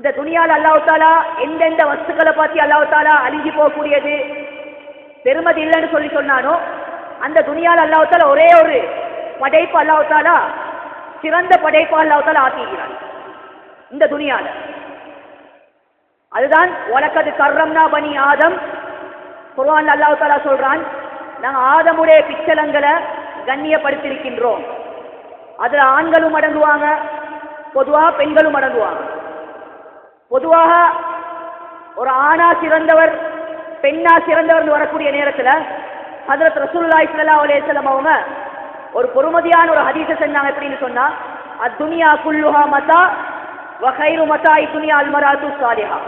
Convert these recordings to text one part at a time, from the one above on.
இந்த துணியால் அல்லாஹ் தாலா எந்தெந்த வஸ்துக்களை பார்த்து அல்லாஹ் தாலா அழிஞ்சு போகக்கூடியது? பெருமதி இல்லைன்னு சொல்லி சொன்னானோ அந்த துணியால் அல்லாஹ் ஒரே ஒரு படைப்பு அல்லாஹ் சிறந்த படைப்பு அல்லாஹ் தாலா ஆக்கிக்கிறான் இந்த துணியால. அதுதான் உலக்கது கர்ரம்னா பனி ஆதம். குர்வான் அல்லாவுத்தாலா சொல்றான் நாங்கள் ஆதமுடைய பிச்சலங்களை கண்ணியப்படுத்தியிருக்கின்றோம். அதில் ஆண்களும் அடங்குவாங்க பொதுவாக பெண்களும் அடங்குவாங்க. பொதுவாக ஒரு ஆணா சிறந்தவர் பெண்ணா சிறந்தவர் வரக்கூடிய நேரத்தில் ஹதரத் ரசூல்லாய் ஸல்லல்லாஹு அலைஹி வஸல்லம் அவங்க ஒரு பொறுமதியான ஒரு ஹதீஸை செஞ்சாங்க எப்படின்னு சொன்னா அத்துனியா குல்லுஹா மதா வகைரு கைரு இ துனியா அல்மராத்து சாலிஹா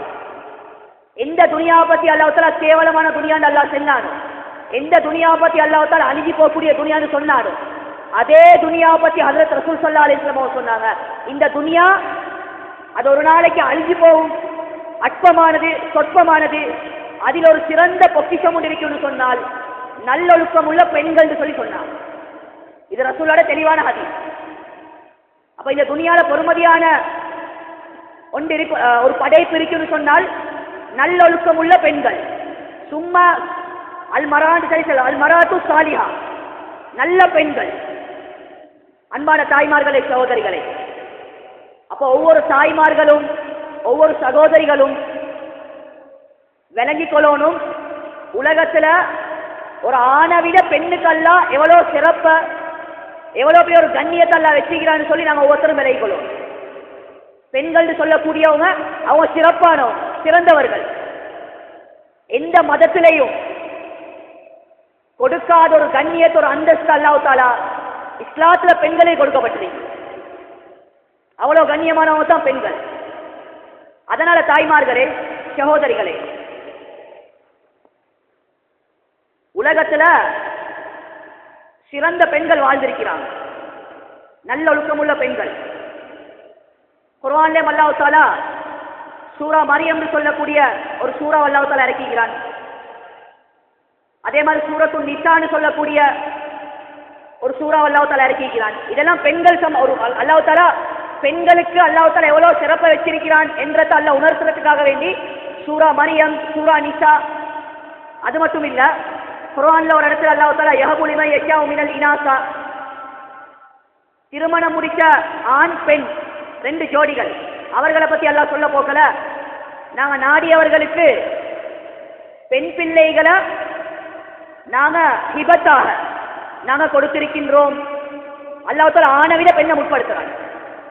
எந்த துனியாவை பற்றி அல்லாஹ் கேவலமான துனியான்னு அல்லாஹ் சொன்னானோ எந்த துணியாவை பற்றி அல்லாஹ் தஆலா போகக்கூடிய துணியான்னு சொன்னானோ அதே துனியாவை பற்றி ஹதரத் ரசூல் சல்லா அலைஹி வஸல்லம் அவங்க சொன்னாங்க. இந்த துனியா அது ஒரு நாளைக்கு அழிஞ்சு போகும். அற்பமானது சொற்பமானது. அதில் ஒரு சிறந்த பொக்கிஷம் ஒன்று இருக்குன்னு சொன்னால் நல்லொழுக்கம் உள்ள பெண்கள் சொல்லி சொன்னார். இது ரசூலோட தெளிவான ஹதீஸ். அப்ப இந்த துணியால பொறுமதியான ஒன்று இருக்கு ஒரு படைப்பு இருக்குன்னு சொன்னால் நல்லொழுக்கம் உள்ள பெண்கள். சும்மா அல்மராண்டு சரி சொல்ல அல் மராத்து சாலிஹா. நல்ல பெண்கள். அன்பான தாய்மார்களை சகோதரிகளை அப்போ ஒவ்வொரு தாய்மார்களும் ஒவ்வொரு சகோதரிகளும் விளங்கிக் கொள்ளணும். உலகத்தில் ஒரு ஆணை விட பெண்ணுக்கெல்லாம் எவ்வளோ சிறப்பை எவ்வளோ பெரிய ஒரு கண்ணியத்தெல்லாம் வச்சுக்கிறான்னு சொல்லி நாங்கள் ஒவ்வொருத்தரும் விலகிக் பெண்கள்னு சொல்லக்கூடியவங்க அவங்க சிறப்பானவங்க சிறந்தவர்கள். எந்த மதத்திலையும் கொடுக்காத ஒரு கண்ணியத்தை ஒரு அந்தஸ்து அல்லாவுத்தாலா இஸ்லாத்தில் இஸ்லாத்துல பெண்களே கொடுக்கப்பட்டிருக்கு அவ்வளவு கண்ணியமானவங்க தான் பெண்கள். அதனால தாய்மார்களே சகோதரிகளே உலகத்துல சிறந்த பெண்கள் வாழ்ந்திருக்கிறாங்க. நல்ல ஒழுக்கமுள்ள பெண்கள். குர்ஆன்லே அல்லாஹ் சூரா மரியம் சொல்லக்கூடிய ஒரு சூறா அல்லாஹ் இறக்கிக்கிறான் அதே மாதிரி சூரத்து நிசான்னு சொல்லக்கூடிய ஒரு சூறா அல்லாஹ் இறக்கிக்கிறான் இதெல்லாம் பெண்கள் சம் ஒரு அல்லாஹ் தாலா பெண்களுக்கு அல்லாஹ் தாலா எவ்வளவு சிறப்பை வச்சிருக்கிறான் என்றதை அல்ல உணர்த்துறதுக்காக வேண்டி சூரா மரியம் சூரா நிசா அது மட்டும் இல்ல குரான்ல ஒரு இடத்துல அல்லாஹால தாலா யஹபுலிமை உமினல் மினல் இனாசா திருமணம் முடித்த ஆண் பெண் ரெண்டு ஜோடிகள் அவர்களை பத்தி எல்லாம் சொல்ல போகல. நாங்க நாடியவர்களுக்கு பெண் பிள்ளைகளை நாங்க ஹிபத்தாக நாங்க கொடுத்திருக்கின்றோம். அல்லாஹ் தாலா ஆணை விட பெண்ணை முற்படுத்துறாங்க